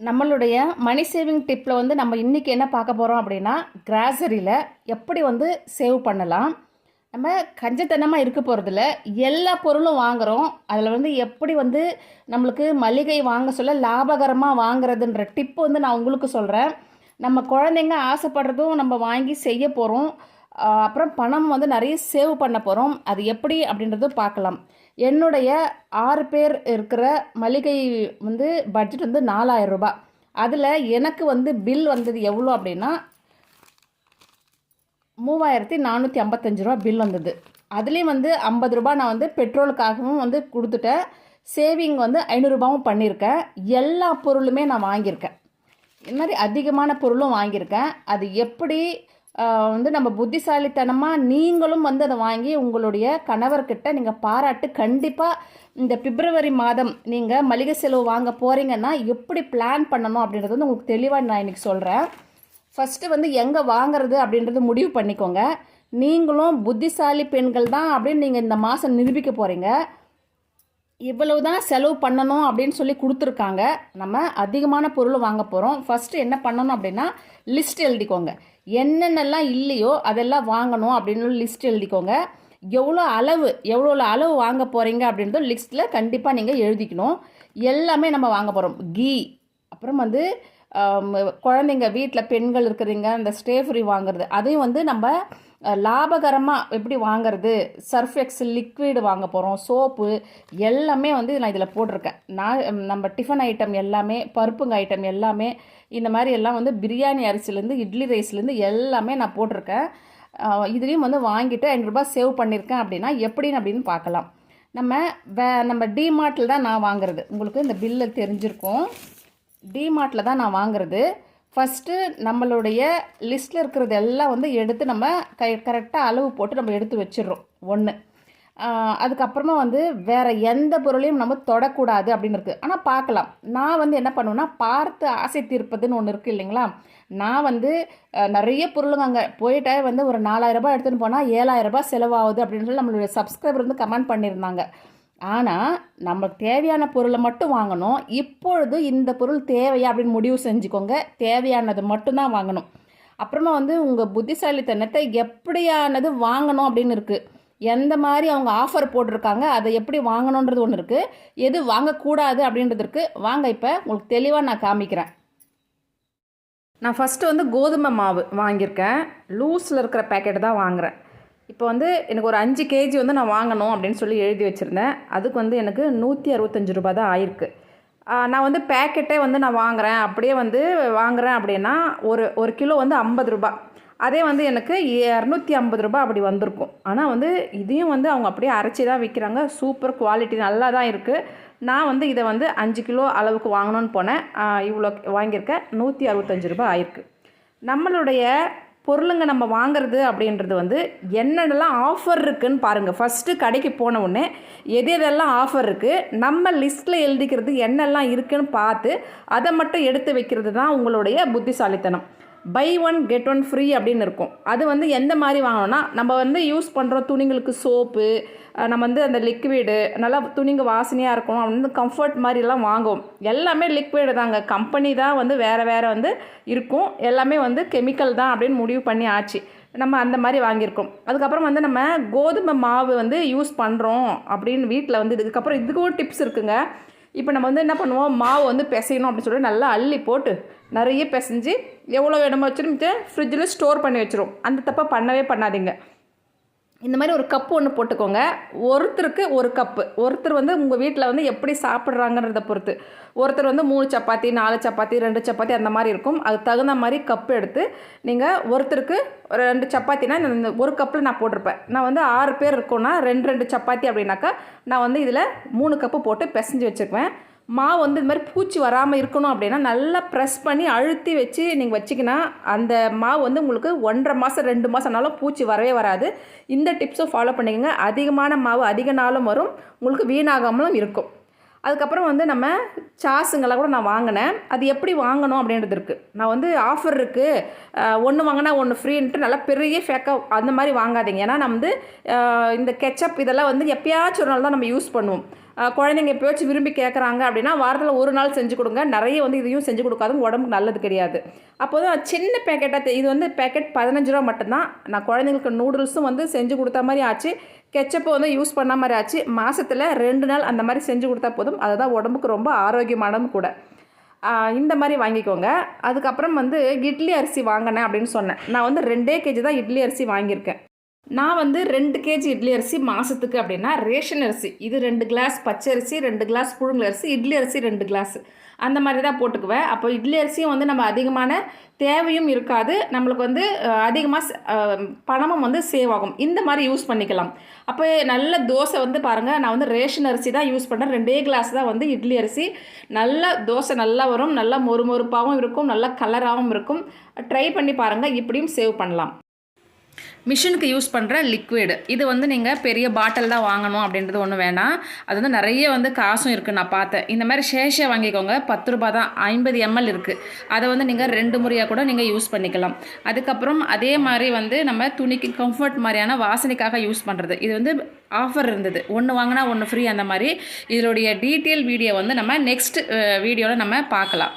நம்மளுடைய மணி சேவிங் டிப்பில் வந்து நம்ம இன்றைக்கி என்ன பார்க்க போகிறோம் அப்படின்னா கிராசரியில் எப்படி வந்து சேவ் பண்ணலாம்? நம்ம கஞ்சத்தனமாக இருக்க போகிறதில்ல எல்லா பொருளும் வாங்குகிறோம் அதில் வந்து எப்படி வந்து நம்மளுக்கு மளிகை வாங்க சொல்ல லாபகரமாக வாங்குறதுன்ற டிப்பு வந்து நான் உங்களுக்கு சொல்கிறேன் நம்ம குழந்தைங்க ஆசைப்படுறதும் நம்ம வாங்கி செய்ய போகிறோம் அப்புறம் பணம் வந்து நிறைய சேவ் பண்ண போகிறோம் அது எப்படி அப்படின்றதும் பார்க்கலாம். என்னுடைய ஆறு பேர் இருக்கிற மளிகை வந்து பட்ஜெட் வந்து நாலாயிரம் ரூபாய். அதில் எனக்கு வந்து பில் வந்தது எவ்வளோ அப்படின்னா மூவாயிரத்தி நானூற்றி ஐம்பத்தஞ்சு ரூபா பில் வந்தது. அதுலேயும் வந்து ஐம்பது ரூபாய் நான் வந்து பெட்ரோலுக்காகவும் வந்து கொடுத்துட்டேன். சேவிங் வந்து ஐநூறுரூபாவும் பண்ணியிருக்கேன். எல்லா பொருளுமே நான் வாங்கியிருக்கேன். இது மாதிரி அதிகமான பொருளும் வாங்கியிருக்கேன். அது எப்படி வந்து நம்ம புத்திசாலித்தனமாக நீங்களும் வந்து அதை வாங்கி உங்களுடைய கணவர்கிட்ட நீங்கள் பாராட்டு கண்டிப்பாக இந்த பிப்ரவரி மாதம் நீங்கள் மளிகை செலவு வாங்க போகிறீங்கன்னா எப்படி பிளான் பண்ணணும் அப்படின்றது வந்து உங்களுக்கு தெளிவாக நான் இன்றைக்கி சொல்கிறேன் ஃபஸ்ட்டு வந்து எங்கே வாங்குறது அப்படின்றது முடிவு பண்ணிக்கோங்க. நீங்களும் புத்திசாலி பெண்கள் தான் அப்படின்னு நீங்கள் இந்த மாதம் நிரூபிக்க போகிறீங்க இவ்வளவு தான் செலவு பண்ணணும் அப்படின்னு சொல்லி கொடுத்துருக்காங்க. நம்ம அதிகமான பொருள் வாங்க போகிறோம் ஃபஸ்ட்டு என்ன பண்ணணும் அப்படின்னா லிஸ்ட் எழுதிக்கோங்க. என்னென்னலாம் இல்லையோ அதெல்லாம் வாங்கணும் அப்படின்னு லிஸ்ட் எழுதிக்கோங்க. எவ்வளோ அளவு எவ்வளோ அளவு வாங்க போகிறீங்க அப்படின்றத லிஸ்ட்டில் கண்டிப்பாக நீங்கள் எழுதிக்கணும். எல்லாமே நம்ம வாங்க போகிறோம் கீ அப்புறம் வந்து குழந்தைங்க வீட்டில் பெண்கள் இருக்கிறீங்க அந்த ஸ்டேஃப்ரி வாங்குறது அதையும் வந்து நம்ம லாபகரமாக எப்படி வாங்கிறது? சர்ஃப் எக்ஸல் லிக்விடு வாங்க போகிறோம் சோப்பு எல்லாமே வந்து நான் இதில் போட்டிருக்கேன். நான் நம்ம டிஃபன் ஐட்டம் எல்லாமே பருப்புங்க ஐட்டம் எல்லாமே இந்த மாதிரி எல்லாம் வந்து பிரியாணி அரிசிலேருந்து இட்லி ரைஸ்லேருந்து எல்லாமே நான் போட்டிருக்கேன். இதுலேயும் வந்து வாங்கிட்டு ஐநூறுரூபா சேவ் பண்ணியிருக்கேன் அப்படின்னா எப்படின்னு அப்படின்னு பார்க்கலாம். நம்ம வே நம்ம டிமார்ட்டில் தான் நான் வாங்குறது. உங்களுக்கு இந்த பில்லு தெரிஞ்சிருக்கும். டிமார்ட்டில் தான் நான் வாங்குறது. ஃபஸ்ட்டு நம்மளுடைய லிஸ்ட்டில் இருக்கிறது எல்லாம் வந்து எடுத்து நம்ம கை கரெக்டாக அளவு போட்டு நம்ம எடுத்து வச்சிடுறோம். ஒன்று அதுக்கப்புறமா வந்து வேறு எந்த பொருளையும் நம்ம தொடக்கூடாது அப்படின்னு இருக்குது ஆனால் பார்க்கலாம். நான் வந்து என்ன பண்ணுவேன்னா பார்த்து ஆசை தீர்ப்பதுன்னு ஒன்று இருக்குது இல்லைங்களா? நான் வந்து நிறைய பொருளுங்க அங்கே போயிட்டே வந்து ஒரு நாலாயிரரூபா எடுத்துன்னு எடுத்துகிட்டு போனால் ஏழாயிரம் செலவாகுது அப்படின்னு சொல்லி நம்மளுடைய சப்ஸ்கிரைபர் வந்து கமெண்ட் பண்ணியிருந்தாங்க. ஆனால் நமக்கு தேவையான பொருளை மட்டும் வாங்கணும். இப்பொழுது இந்த பொருள் தேவையா அப்படின்னு முடிவு செஞ்சுக்கோங்க. தேவையானது மட்டும்தான் வாங்கணும். அப்புறமா வந்து உங்கள் புத்திசாலித்தனத்தை எப்படியானது வாங்கணும் அப்படின்னு இருக்குது எந்த மாதிரி அவங்க ஆஃபர் போட்டிருக்காங்க அதை எப்படி வாங்கணுன்றது ஒன்று இருக்குது எது வாங்கக்கூடாது அப்படின்றது இருக்குது வாங்க இப்போ உங்களுக்கு தெளிவாக நான் காமிக்கிறேன். நான் ஃபஸ்ட்டு வந்து கோதுமை மாவு வாங்கியிருக்கேன். லூஸில் இருக்கிற பேக்கெட் தான் வாங்குறேன். இப்போ வந்து எனக்கு ஒரு அஞ்சு கேஜி வந்து நான் வாங்கணும் அப்படின்னு சொல்லி எழுதி வச்சுருந்தேன். அதுக்கு வந்து எனக்கு நூற்றி அறுபத்தஞ்சு ரூபாய் தான் ஆயிருக்கு. நான் வந்து பேக்கெட்டே வந்து நான் வாங்குறேன். அப்படியே வந்து வாங்குகிறேன் அப்படின்னா ஒரு ஒரு கிலோ வந்து ஐம்பது ரூபாய். அதே வந்து எனக்கு இரநூத்தி ஐம்பது ரூபாய் அப்படி வந்திருக்கும். ஆனால் வந்து இதையும் வந்து அவங்க அப்படியே அரைச்சி தான் விற்கிறாங்க சூப்பர் குவாலிட்டி நல்லா தான் இருக்குது நான் வந்து இதை வந்து அஞ்சு கிலோ அளவுக்கு வாங்கணும்னு போனேன். இவ்வளோ வாங்கியிருக்கேன். நூற்றி அறுபத்தஞ்சு ரூபாய் ஆயிருக்கு. நம்மளுடைய பொருளுங்க நம்ம வாங்குறது அப்படின்றது வந்து என்னென்னலாம் ஆஃபர் இருக்குன்னு பாருங்கள் ஃபஸ்ட்டு கடைக்கு போன உடனே எது எதெல்லாம் ஆஃபர் இருக்குது நம்ம லிஸ்ட்டில் எழுதிக்கிறது என்னெல்லாம் இருக்குதுன்னு பார்த்து அதை மட்டும் எடுத்து வைக்கிறது தான் உங்களுடைய புத்திசாலித்தனம். Buy one get one free அப்படின்னு இருக்கும். அது வந்து எந்த மாதிரி வாங்கணும்னா நம்ம வந்து யூஸ் பண்ணுற துணிங்களுக்கு சோப்பு நம்ம வந்து அந்த லிக்விடு நல்லா துணிங்க வாசனையாக இருக்கும் அப்படின்னு கம்ஃபர்ட் மாதிரிலாம் வாங்குவோம். எல்லாமே லிக்விடு தாங்க. கம்பெனி தான் வந்து வேறு வேறு வந்து இருக்கும். எல்லாமே வந்து கெமிக்கல் தான் அப்படின்னு முடிவு பண்ணி ஆச்சு. நம்ம அந்த மாதிரி வாங்கியிருக்கோம். அதுக்கப்புறம் வந்து நம்ம கோதுமை மாவு வந்து யூஸ் பண்ணுறோம் அப்படின்னு வீட்டில் வந்து இதுக்கப்புறம் இதுக்கு ஒரு டிப்ஸ் இருக்குங்க. இப்போ நம்ம வந்து என்ன பண்ணுவோம்? மாவு வந்து பிசையணும் அப்படின்னு சொல்லிட்டு நல்லா அள்ளி போட்டு நிறைய பிசைஞ்சு எவ்வளோ வேணுமோ வச்சுட்டு ஃப்ரிட்ஜில் ஸ்டோர் பண்ணி வச்சிரும். அந்த தப்பை பண்ணவே பண்ணாதீங்க. இந்த மாதிரி ஒரு கப்பு ஒன்று போட்டுக்கோங்க. ஒருத்தருக்கு ஒரு கப்பு ஒருத்தர் வந்து உங்கள் வீட்டில் வந்து எப்படி சாப்பிட்றாங்கன்றத பொறுத்து. ஒருத்தர் வந்து மூணு சப்பாத்தி நாலு சப்பாத்தி ரெண்டு சப்பாத்தி அந்த மாதிரி இருக்கும். அது தகுந்த மாதிரி கப்பு எடுத்து நீங்கள் ஒருத்தருக்கு ரெண்டு சப்பாத்தினா இந்த- இந்த ஒரு கப்பில் நான் போட்டிருப்பேன். நான் வந்து ஆறு பேர் இருக்கோன்னா ரெண்டு ரெண்டு சப்பாத்தி அப்படின்னாக்கா நான் வந்து இதில் மூணு கப்பு போட்டு பிசைஞ்சு வச்சுக்குவேன் மாவு வந்து இது மாதிரி பூச்சி வராமல் இருக்கணும் அப்படின்னா நல்லா ப்ரெஸ் பண்ணி அழுத்தி வச்சு நீங்கள் வச்சிங்கன்னா அந்த மாவு வந்து உங்களுக்கு ஒன்றரை மாதம் ரெண்டு மாதம்னாலும் பூச்சி வரவே வராது. இந்த டிப்ஸும் ஃபாலோ பண்ணிக்கோங்க. அதிகமான மாவு அதிக நாளும் வரும். உங்களுக்கு வீணாகாமலும் இருக்கும். அதுக்கப்புறம் வந்து நம்ம சாஸுங்கெல்லாம் கூட நான் வாங்கினேன். அது எப்படி வாங்கணும் அப்படின்றது இருக்குது நான் வந்து ஆஃபர் இருக்குது ஒன்று வாங்கினா ஒன்று ஃப்ரீன்ட்டு நல்லா பெரிய ஃபேக்காக அந்த மாதிரி வாங்காதீங்க. ஏன்னா நம்ம வந்து இந்த கெச்சப் இதெல்லாம் வந்து எப்பயாச்சும் ஒரு நாள் தான் நம்ம யூஸ் பண்ணுவோம். குழந்தைங்க எப்போயாச்சும் விரும்பி கேட்குறாங்க அப்படின்னா வாரத்தில் ஒரு நாள் செஞ்சு கொடுங்க. நிறைய வந்து இதையும் செஞ்சு கொடுக்காதுங்க. உடம்புக்கு நல்லது கிடையாது. அப்போது தான் சின்ன பேக்கெட்டாக இது வந்து பேக்கெட் பதினஞ்சு ரூபா மட்டும்தான். நான் குழந்தைங்களுக்கு நூடுல்ஸும் வந்து செஞ்சு கொடுத்த மாதிரி ஆச்சு. கெச்சப்பை வந்து யூஸ் பண்ண மாதிரி ஆச்சு மாதத்தில் ரெண்டு நாள் அந்த மாதிரி செஞ்சு கொடுத்தா போதும். அதுதான் உடம்புக்கு ரொம்ப ஆரோக்கியமானதும் கூட. இந்த மாதிரி வாங்கிக்கோங்க. அதுக்கப்புறம் வந்து இட்லி அரிசி வாங்கினேன் அப்படின்னு சொன்னேன். நான் வந்து ரெண்டே கேஜி தான் இட்லி அரிசி வாங்கியிருக்கேன். நான் வந்து ரெண்டு கேஜி இட்லி அரிசி மாதத்துக்கு அப்படின்னா ரேஷன் அரிசி. இது ரெண்டு கிளாஸ் பச்சை அரிசி ரெண்டு கிளாஸ் புழுங்கல் அரிசி இட்லி அரிசி ரெண்டு கிளாஸ் அந்த மாதிரி தான் போட்டுக்குவேன். அப்போ இட்லி அரிசியும் வந்து நம்ம அதிகமான தேவையும் இருக்காது. நம்மளுக்கு வந்து அதிகமாக பணமும் வந்து சேவ் ஆகும். இந்த மாதிரி யூஸ் பண்ணிக்கலாம். அப்போ நல்ல தோசை வந்து பாருங்கள் நான் வந்து ரேஷன் அரிசி தான் யூஸ் பண்ணேன் ரெண்டே கிளாஸ் தான் வந்து இட்லி அரிசி. நல்ல தோசை நல்லா வரும். நல்லா மொறுமொறுப்பாகவும் இருக்கும். நல்ல கலராகவும் இருக்கும். ட்ரை பண்ணி பாருங்கள் இப்படியும் சேவ் பண்ணலாம். மிஷினுக்கு யூஸ் பண்ணுற லிக்விட் இது வந்து நீங்கள் பெரிய பாட்டில் தான் வாங்கணும் அப்படின்றது ஒன்றும் வேணாம். அது வந்து நிறைய வந்து காசும் இருக்குது நான் பார்த்தேன். இந்த மாதிரி ஷேஷியா வாங்கிக்கோங்க. பத்து ரூபா தான். ஐம்பது எம்எல் இருக்குது அதை வந்து நீங்கள் ரெண்டு முறையாக கூட நீங்கள் யூஸ் பண்ணிக்கலாம். அதுக்கப்புறம் அதே மாதிரி வந்து நம்ம துணிக்கு கம்ஃபர்ட் மாதிரியான வாசனைக்காக யூஸ் பண்ணுறது இது வந்து ஆஃபர் இருந்தது. ஒன்று வாங்கினா ஒன்று ஃப்ரீ அந்த மாதிரி. இதனுடைய டீட்டெயில் வீடியோ வந்து நம்ம நெக்ஸ்ட் வீடியோவில் நம்ம பார்க்கலாம்.